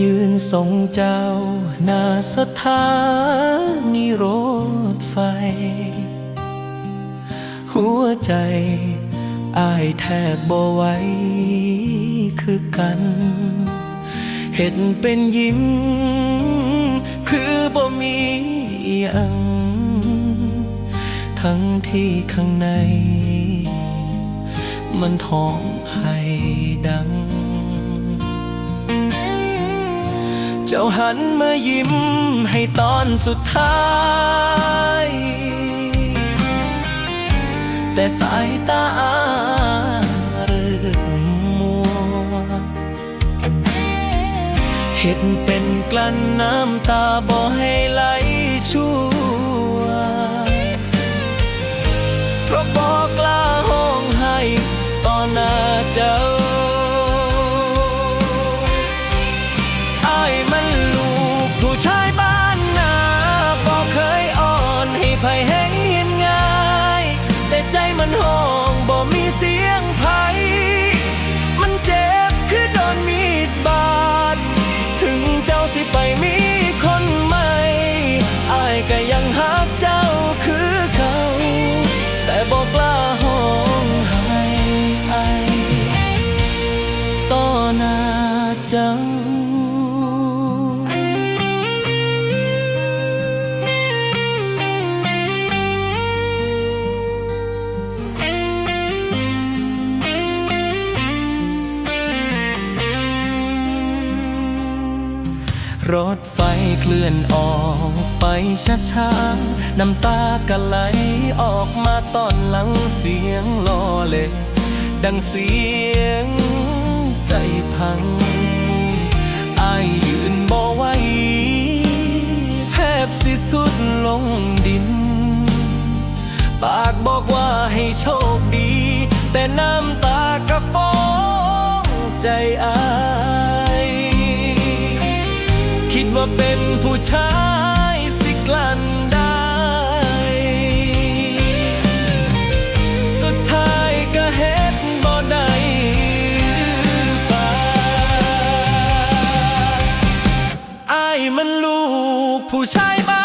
ยืนทรงเจ้าหน้าสถานีรถไฟ หัวใจอายแทบบ่ไหวคือกัน เห็นเป็นยิ้ม คือบ่มีอหยังทั้งที่ข้างใน มันท้องให้ เจ้าหันมายิ้มให้ตอนสุดท้าย แต่สายตาเริ่มมัวเห็นเป็นกลั้นน้ำตาบ่ให บ่มีสิ รถไฟเคลื่อนออกไปช้าๆ น้ำตากะไหลออกมาตอนหลังเสียงลอเล่ดังเสียงใจพังอายยืนบ่ไหวแทบสิสุดลงดิน ปากบอกว่าให้โชคดี แต่น้ำตากระฟ้องใจอาย เป็นผู้ชายสิกลั้นได้ สุดท้ายก็เฮ็ดบ่ได้ปานอายมันลูกผู้ชายบ้า